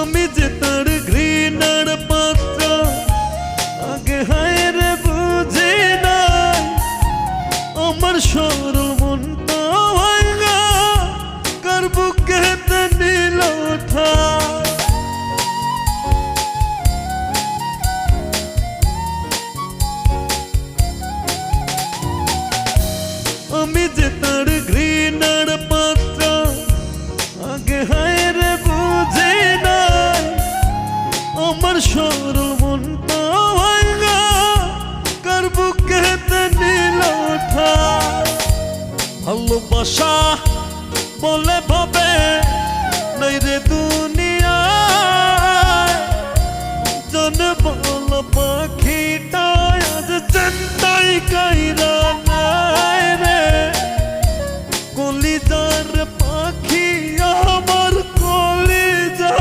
আমি যে তার ঘৃণার পাত্র, আগে হায় রে বুঝে নাই। আমার সরল মনটা ভাঙা কার বুকে নিল আমি যে তার ঘৃণার পাত্র, আগে হায় আমার সরল মন পাওয়া কার ভালোবাসা